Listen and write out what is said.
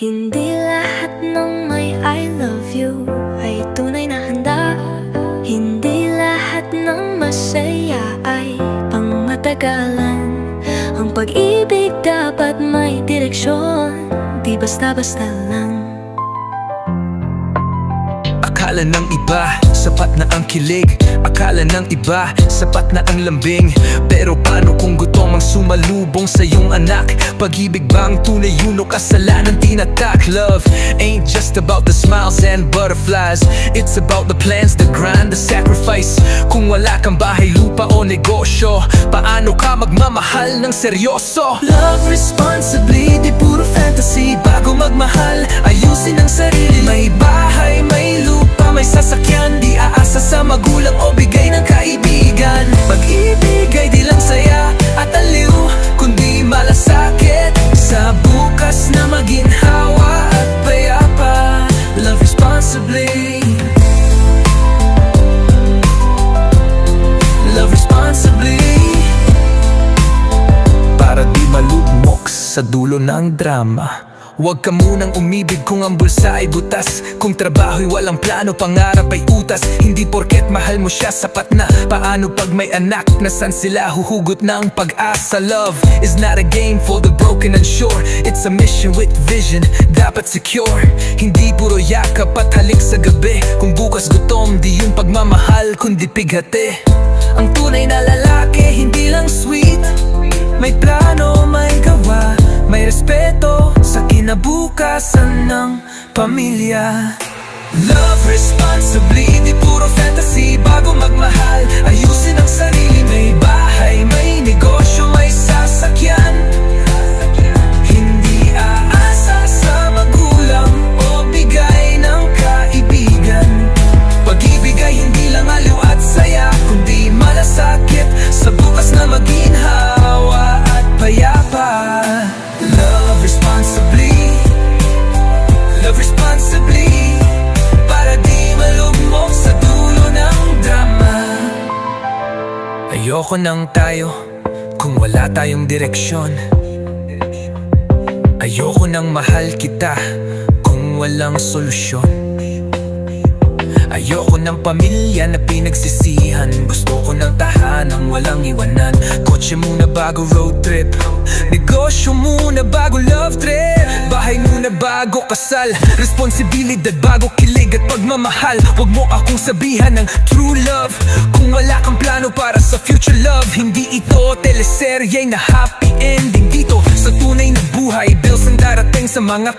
Hindi lahat ng may I love you ay tunay na handa. Hindi lahat ng masaya ay pangmatagalan. Ang pag-ibig dapat may direksyon. Di basta-basta lang Akala ng iba, sapat na ang kilig Akala ng iba, sapat na ang lambing Pero paano kung gutom ang sumalubong sa iyong anak? Pag-ibig ba ang tunay yun o kasalanan tinatak? Love ain't just about the smiles and butterflies It's about the plans, the grind, the sacrifice Kung wala kang bahay, lupa o negosyo Paano ka magmamahal ng seryoso? Love responsibly, di puro fantasy Bago magmahal, ayusin ang sarili sasakyan Di aasa sa magulang o bigay ng kaibigan. Pag-ibig ay di lang saya at aliw Kundi malasakit. Sa bukas na maginhawa at payapa Love responsibly. Love responsibly. Para di malugmok sa dulo ng drama Huwag ka munang umibig kung ang bulsa ay butas. Kung trabaho'y walang plano, pangarap ay utas. Hindi porket mahal mo siya, sapat na. Paano pag may anak, nasan sila? Huhugot ng pag-asa. Love is not a game for the broken and sure. It's a mission with vision, dapat secure. Hindi puro yakap at halik sa gabi. Kung bukas gutom, di yung pagmamahal kundi pighati. Ang tunay na lalaki, hindi lang sweet. May plano, ng pamilya. Love responsibly, di puro fantasy. Bago magmahal, ayusin ang sarili. May bahay, may negosyo, may sasakyan. Hindi aasa sa magulang o bigay ng kaibigan. Pag-ibig hindi lang aliw saya Kundi malasakit sa bukas na maginhawa Ayoko nang tayo Kung wala tayong direksyon. Ayoko nang mahal kita Kung walang solusyon. Ayoko ng pamilya na pinagsisihan. Gusto ko ng tahanang walang iwanan. Kotse muna bago road trip. Negosyo muna bago love trip Bahay muna bago kasal. Responsibilidad bago kilig at pagmamahal. Huwag mo akong sabihan ng true love. Kung wala kang plano para sa future love Hindi ito teleserye na happy ending Dito. Sa tunay na buhay Bills ang darating sa mga